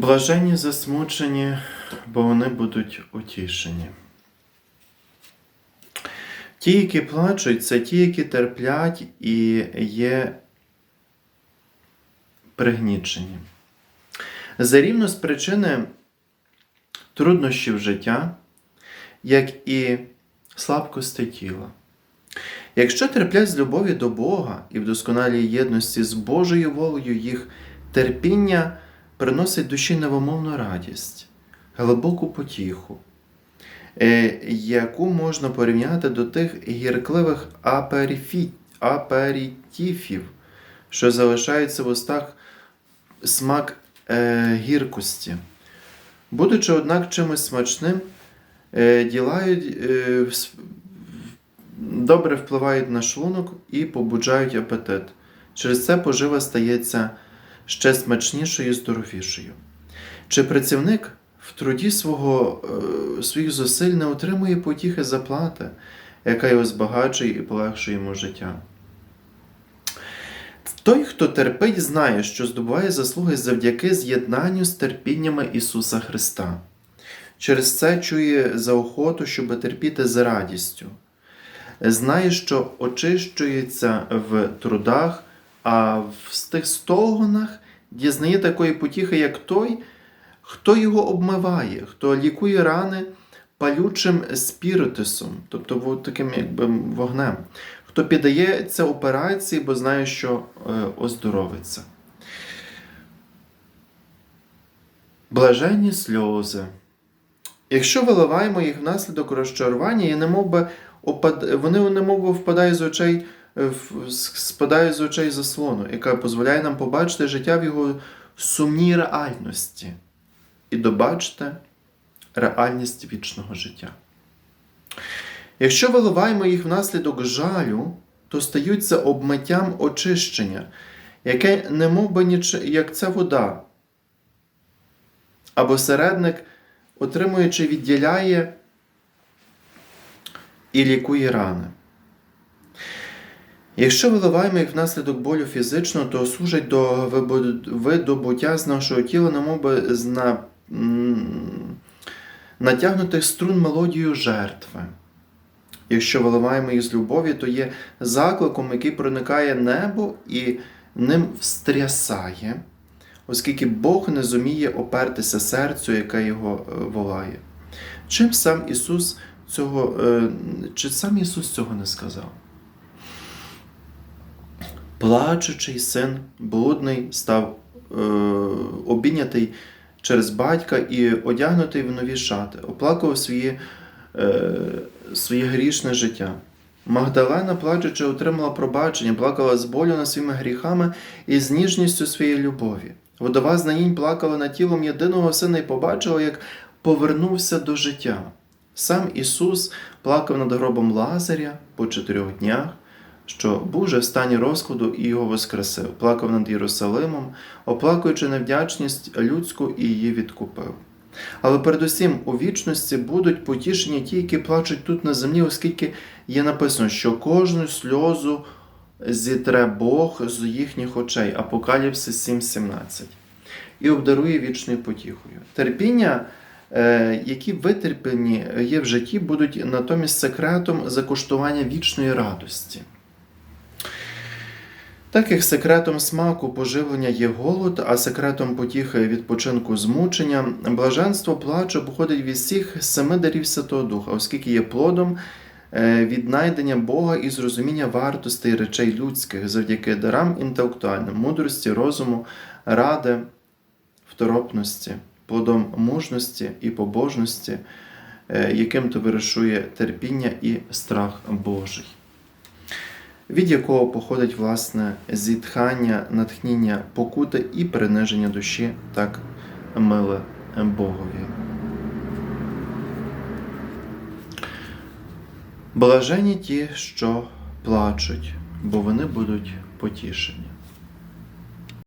Блаженні засмучені, бо вони будуть утішені. Ті, які плачуть, це ті, які терплять і є пригнічені. За рівно з причини труднощів життя, як і слабкості тіла. Якщо терплять з любові до Бога і в досконалій єдності з Божою волею їх терпіння приносить душі невимовну радість, глибоку потіху, е, яку можна порівняти до тих гіркливих аперітіфів, що залишаються в устах смак е, гіркості. Будучи, однак, чимось смачним, е, добре впливають на шлунок і побуджають апетит. Через це пожива стається ще смачнішою і здоровішою. Чи працівник в труді свого, е, своїх зусиль не отримує потіхи заплати, яка його збагачує і полегшує йому життя? Той, хто терпить, знає, що здобуває заслуги завдяки з'єднанню з терпіннями Ісуса Христа. Через це чує заохоту, щоб терпіти з радістю. Знає, що очищується в трудах, а в тих стогонах дізнає такої потіхи, як той, хто його обмиває, хто лікує рани палючим спіритисом, тобто таким якби вогнем, хто піддається операції, бо знає, що е, оздоровиться. Блаженні сльози. Якщо виливаємо їх внаслідок розчарування, і немов би опад... вони немов би впадають з очей, е, спадають з очей заслону, яка дозволяє нам побачити життя в його сумній реальності і добачити реальність вічного життя. Якщо виливаємо їх внаслідок жалю, то стаються обмиттям очищення, яке немов би ніч... як ця вода, або середник, отримуючи, відділяє і лікує рани. Якщо виливаємо їх внаслідок болю фізичного, то служать до видобуття з нашого тіла, немовби з на, натягнутих струн мелодію жертви. Якщо виливаємо їх з любові, то є закликом, який проникає небо і ним встрясає, оскільки Бог не зуміє опертися серцю, яке його е, волає. Чим сам Ісус цього, е, чи сам Ісус цього не сказав? Плачучий син блудний став е, обійнятий через батька і одягнутий в нові шати, оплакував свої, е, своє грішне життя. Магдалена, плачучи, отримала пробачення, плакала з болю над своїми гріхами і з ніжністю своєї любові. Водова знаїнь плакала над тілом єдиного сина і побачила, як повернувся до життя. Сам Ісус плакав над гробом Лазаря по чотирьох днях, що був же в стані розкладу і його воскресив, плакав над Єрусалимом, оплакуючи невдячність людську і її відкупив. Але передусім у вічності будуть потішені ті, які плачуть тут на землі, оскільки є написано, що кожну сльозу зітре Бог з їхніх очей. Апокаліпсис 7.17. І обдарує вічною потіхою. Терпіння, е, які витерпені є в житті, будуть натомість секретом закуштування вічної радості. Так як секретом смаку поживлення є голод, а секретом потіхи відпочинку змучення, блаженство плачу походить від всіх семи дарів Святого Духа, оскільки є плодом е, віднайдення Бога і зрозуміння вартостей речей людських завдяки дарам інтелектуальним, мудрості, розуму, ради, второпності, плодом мужності і побожності, е, яким товаришує терпіння і страх Божий від якого походить власне зітхання, натхнення покути і приниження душі, так миле Богові. Блажені ті, що плачуть, бо вони будуть потішені.